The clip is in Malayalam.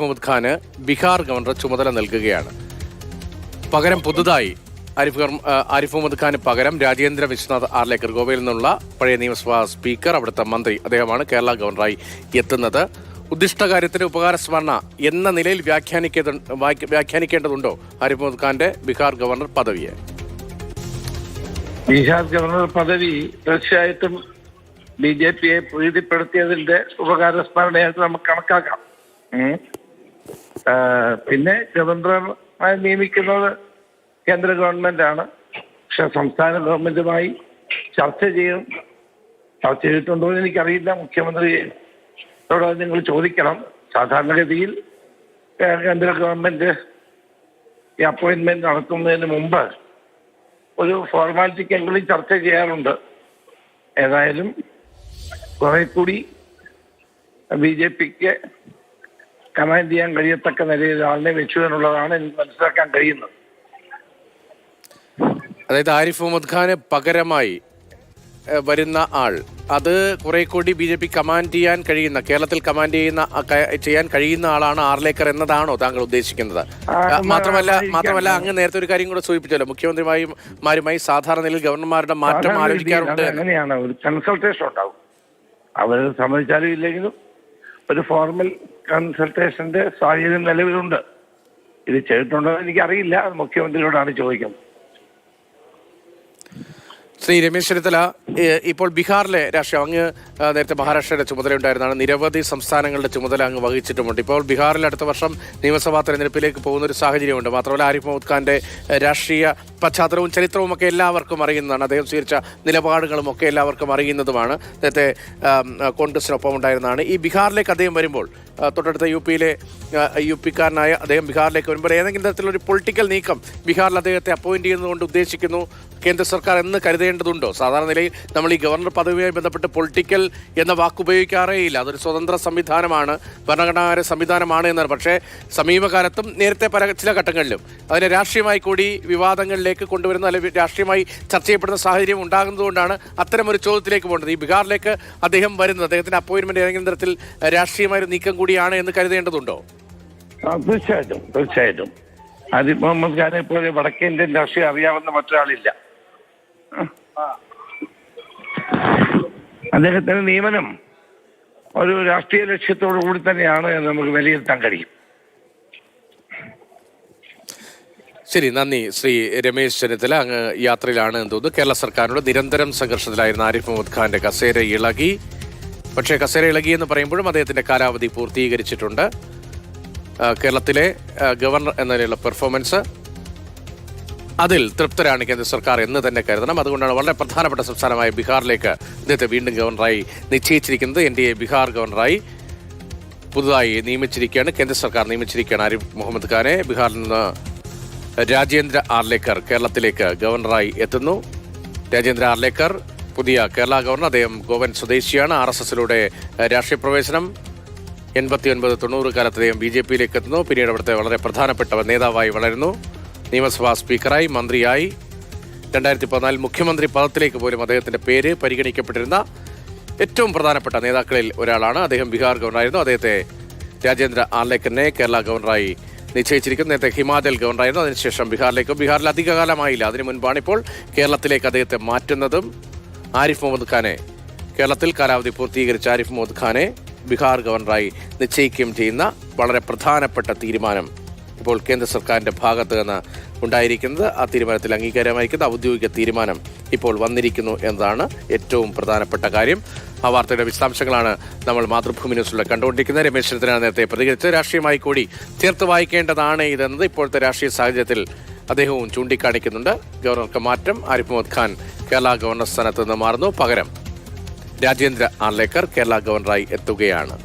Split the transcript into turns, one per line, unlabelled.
മുഹമ്മദ് ഖാന് ബീഹാർ ഗവർണർ ചുമതല നൽകുകയാണ്. പകരം പുതുതായി ആരിഫ് ആരിഫ് മുഹമ്മദ് ഖാന് പകരം രാജേന്ദ്ര വിശ്വനാഥ് ആർലേക്കർ ഗോവയിൽ നിന്നുള്ള പഴയ നിയമസഭാ സ്പീക്കർ അവിടുത്തെ മന്ത്രി അദ്ദേഹമാണ് കേരള ഗവർണറായി എത്തുന്നത്. ഉദ്ദിഷ്ട കാര്യത്തിന് ഉപകാര സ്മരണ എന്ന നിലയിൽ വ്യാഖ്യാനിക്കേണ്ടതുണ്ടോ ആരിഫ് മുഹമ്മദ് ഖാന്റെ ബീഹാർ ഗവർണർ പദവിയെ?
ബീഹാർ ഗവർണർ പദവി തീർച്ചയായിട്ടും ബി ജെ പിയെ പ്രീതിപ്പെടുത്തിയതിന്റെ ഉപകാര സ്മരണയായിട്ട് നമുക്ക് കണക്കാക്കാം. പിന്നെ സ്വതന്ത്രമായി നിയമിക്കുന്നത് കേന്ദ്ര ഗവൺമെന്റ് ആണ് പക്ഷെ സംസ്ഥാന ഗവൺമെന്റുമായി ചർച്ച ചെയ്യും. ചർച്ച ചെയ്തിട്ടുണ്ടോ എന്ന് എനിക്കറിയില്ല. മുഖ്യമന്ത്രിയോട് നിങ്ങൾ ചോദിക്കണം. സാധാരണഗതിയിൽ കേന്ദ്ര ഗവൺമെന്റ് ഈ അപ്പോയിന്റ്മെന്റ് നടത്തുന്നതിന് മുമ്പ് ഒരു ഫോർമാലിറ്റിക്കെങ്കിലും ചർച്ച ചെയ്യാറുണ്ട്. ഏതായാലും കുറെ കൂടി ബി ജെ പിക്ക് കമാൻഡ് ചെയ്യാൻ കഴിയത്തക്ക നിലയിൽ ആളിനെ വെച്ചു എന്നുള്ളതാണ് എനിക്ക് മനസ്സിലാക്കാൻ കഴിയുന്നത്.
അതായത് ആരിഫ് മുഹമ്മദ് ഖാന് പകരമായി വരുന്ന ആൾ അത് കുറെ കൂടി ബി ജെ പി കമാൻഡ് ചെയ്യാൻ കഴിയുന്ന കേരളത്തിൽ കമാൻഡ് ചെയ്യുന്ന ചെയ്യാൻ കഴിയുന്ന ആളാണ് ആർലേക്കർ എന്നതാണോ താങ്കൾ ഉദ്ദേശിക്കുന്നത്? മാത്രമല്ല മാത്രമല്ല അങ്ങ് നേരത്തെ ഒരു കാര്യം കൂടെ സൂചിപ്പിച്ചല്ലോ മുഖ്യമന്ത്രിമാരും മാരുമായി സാധാരണ നിലയിൽ ഗവർണർമാരുടെ മാറ്റം ആലോചിക്കാറുണ്ട്.
അങ്ങനെയാണ് ഒരു കൺസൾട്ടേഷൻ ഉണ്ടാവും. അവർ സമ്മതിച്ചാലും ഇല്ലെങ്കിലും ഒരു ഫോർമൽ കൺസൾട്ടേഷന്റെ സാഹചര്യം നിലവിലുണ്ട്. ഇത് ചെയ്തിട്ടുണ്ടോ എന്ന് എനിക്കറിയില്ല. മുഖ്യമന്ത്രിയോടാണ് ചോദിക്കുന്നത്
ശ്രീ രമേശ് ചെന്നിത്തല ഇപ്പോൾ ബീഹാറിലെ രാഷ്ട്രീയം അങ്ങ് നേരത്തെ മഹാരാഷ്ട്രയുടെ ചുമതല ഉണ്ടായിരുന്നതാണ് നിരവധി സംസ്ഥാനങ്ങളുടെ ചുമതല അങ്ങ് വഹിച്ചിട്ടുമുണ്ട്. ഇപ്പോൾ ബീഹാറിൽ അടുത്ത വർഷം നിയമസഭാ തെരഞ്ഞെടുപ്പിലേക്ക് പോകുന്ന ഒരു സാഹചര്യമുണ്ട്. മാത്രമല്ല ആരിഫ് മുഹമ്മദ് ഖാന്റെ രാഷ്ട്രീയ പശ്ചാത്തലവും ചരിത്രവും ഒക്കെ എല്ലാവർക്കും അറിയുന്നതാണ്. അദ്ദേഹം സ്വീകരിച്ച നിലപാടുകളും ഒക്കെ എല്ലാവർക്കും അറിയുന്നതുമാണ്. നേരത്തെ കോൺഗ്രസിനൊപ്പം ഉണ്ടായിരുന്നതാണ്. ഈ ബീഹാറിലേക്ക് അദ്ദേഹം വരുമ്പോൾ തൊട്ടടുത്ത യു പിയിലെ യു പിക്കാരനായ അദ്ദേഹം ബീഹാറിലേക്ക് വരുമ്പോൾ ഏതെങ്കിലും തരത്തിലൊരു പൊളിറ്റിക്കൽ നീക്കം ബീഹാറിൽ അദ്ദേഹത്തെ അപ്പോയിന്റ് ചെയ്യുന്നതുകൊണ്ട് ഉദ്ദേശിക്കുന്നു. കേന്ദ്ര സർക്കാർ എന്ന് കരുതേണ്ടതുണ്ടോ സാധാരണ നിലയിൽ നമ്മൾ ഈ ഗവർണർ പദവിയുമായി ബന്ധപ്പെട്ട് പൊളിറ്റിക്കൽ എന്ന വാക്ക് ഉപയോഗിക്കാറേ ഇല്ല അതൊരു സ്വതന്ത്ര സംവിധാനമാണ് ഭരണഘടനാ സംവിധാനമാണ് എന്നാണ്. പക്ഷേ സമീപകാലത്തും നേരത്തെ പല ചില ഘട്ടങ്ങളിലും അതിനെ രാഷ്ട്രീയമായി കൂടി വിവാദങ്ങളിലേക്ക് കൊണ്ടുവരുന്ന അല്ലെങ്കിൽ രാഷ്ട്രീയമായി ചർച്ച ചെയ്യപ്പെടുന്ന സാഹചര്യം ഉണ്ടാകുന്നതുകൊണ്ടാണ് അത്തരം ഒരു ചോദ്യത്തിലേക്ക് പോകുന്നത് ഈ ബീഹാറിലേക്ക് അദ്ദേഹം വരുന്നത് അദ്ദേഹത്തിന്റെ അപ്പോയിന്റ്മെന്റ് ഏതെങ്കിലും തരത്തിൽ രാഷ്ട്രീയമായ ഒരു നീക്കം കൂടിയാണ് എന്ന് കരുതേണ്ടതുണ്ടോ?
തീർച്ചയായിട്ടും തീർച്ചയായിട്ടും. ആദിഫ് മുഹമ്മദ് ഖാനെ വടക്കേ ഇന്ത്യൻ രാഷ്ട്രീയം അറിയാവുന്ന മറ്റൊരാളില്ല. അദ്ദേഹത്തിന്റെ നിയമനം ഒരു രാഷ്ട്രീയ ലക്ഷ്യത്തോടു കൂടി തന്നെയാണ് എന്ന് നമുക്ക് വിലയിരുത്താൻ കഴിയും.
ശരി നന്ദി. ശ്രീ രമേശ് ചെന്നിത്തല അങ്ങ് യാത്രയിലാണ് എന്ന് തോന്നുന്നു. കേരള സർക്കാരിനോട് നിരന്തരം സംഘർഷത്തിലായിരുന്ന ആരിഫ് മുഹമ്മദ് ഖാന്റെ കസേര ഇളകി. പക്ഷേ കസേര ഇളകി എന്ന് പറയുമ്പോഴും അദ്ദേഹത്തിന്റെ കാലാവധി പൂർത്തീകരിച്ചിട്ടുണ്ട്. കേരളത്തിലെ ഗവർണർ എന്ന നിലയിലുള്ള പെർഫോമൻസ് അതിൽ തൃപ്തരാണ് കേന്ദ്ര സർക്കാർ എന്ന് തന്നെ കരുതണം. അതുകൊണ്ടാണ് വളരെ പ്രധാനപ്പെട്ട സംസ്ഥാനമായ ബീഹാറിലേക്ക് ഇദ്ദേഹത്തെ വീണ്ടും ഗവർണറായി നിശ്ചയിച്ചിരിക്കുന്നത്. എൻ ഡി എ ബീഹാർ ഗവർണറായി പുതുതായി നിയമിച്ചിരിക്കുകയാണ്. കേന്ദ്ര സർക്കാർ നിയമിച്ചിരിക്കുകയാണ് ആരിഫ് മുഹമ്മദ് ഖാനെ. ബീഹാറിൽ നിന്ന് രാജേന്ദ്ര ആർലേക്കർ കേരളത്തിലേക്ക് ഗവർണറായി എത്തുന്നു. രാജേന്ദ്ര ആർലേക്കർ പുതിയ കേരള ഗവർണർ. അദ്ദേഹം ഗോവൻ സ്വദേശിയാണ്. ആർ എസ് എസിലൂടെ രാഷ്ട്രീയ പ്രവേശനം. എൺപത്തി ഒൻപത് തൊണ്ണൂറ് കാലത്ത് അദ്ദേഹം ബി ജെ പിയിലേക്ക് എത്തുന്നു. പിന്നീട് അവിടുത്തെ വളരെ പ്രധാനപ്പെട്ട നേതാവായി വളരുന്നു. നിയമസഭാ സ്പീക്കറായി മന്ത്രിയായി. രണ്ടായിരത്തി പതിനാലിൽ മുഖ്യമന്ത്രി പദത്തിലേക്ക് പോലും അദ്ദേഹത്തിന്റെ പേര് പരിഗണിക്കപ്പെട്ടിരുന്ന ഏറ്റവും പ്രധാനപ്പെട്ട നേതാക്കളിൽ ഒരാളാണ്. അദ്ദേഹം ബീഹാർ ഗവർണറായിരുന്നു. അദ്ദേഹത്തെ രാജേന്ദ്ര ആർലേക്കറിനെ കേരള ഗവർണറായി നിശ്ചയിച്ചിരിക്കുന്നു. നേരത്തെ ഹിമാചൽ ഗവർണറായിരുന്നു. അതിനുശേഷം ബീഹാറിലേക്ക്. ബീഹാറിൽ അധികകാലമായില്ല. അതിനു മുൻപാണ് ഇപ്പോൾ കേരളത്തിലേക്ക് അദ്ദേഹത്തെ മാറ്റുന്നതും ആരിഫ് മുഹമ്മദ് ഖാനെ കേരളത്തിൽ കാലാവധി പൂർത്തീകരിച്ച ആരിഫ് മുഹമ്മദ് ഖാനെ ബീഹാർ ഗവർണറായി നിശ്ചയിക്കുകയും ചെയ്യുന്ന വളരെ പ്രധാനപ്പെട്ട തീരുമാനം ഇപ്പോൾ കേന്ദ്ര സർക്കാരിന്റെ ഭാഗത്ത് നിന്ന് ഉണ്ടായിരിക്കുന്നത്. ആ തീരുമാനത്തിൽ അംഗീകാരമായിരിക്കുന്ന ഔദ്യോഗിക തീരുമാനം ഇപ്പോൾ വന്നിരിക്കുന്നു എന്നതാണ് ഏറ്റവും പ്രധാനപ്പെട്ട കാര്യം. ആ വാർത്തയുടെ വിശദാംശങ്ങളാണ് നമ്മൾ മാതൃഭൂമി ന്യൂസിലൂടെ കണ്ടുകൊണ്ടിരിക്കുന്നത്. രമേശ് ചെന്നിത്തല നേരത്തെ പ്രതികരിച്ച് രാഷ്ട്രീയമായി കൂടി ചേർത്ത് വായിക്കേണ്ടതാണ് ഇതെന്നത് ഇപ്പോഴത്തെ രാഷ്ട്രീയ സാഹചര്യത്തിൽ അദ്ദേഹവും ചൂണ്ടിക്കാണിക്കുന്നുണ്ട്. ഗവർണർക്ക് മാറ്റം ആരിഫ് മുഹമ്മദ് ഖാൻ കേരള ഗവർണർ സ്ഥാനത്ത് നിന്ന് മാറുന്നു. പകരം രാജേന്ദ്ര ആർലേക്കർ കേരള ഗവർണറായി എത്തുകയാണ്.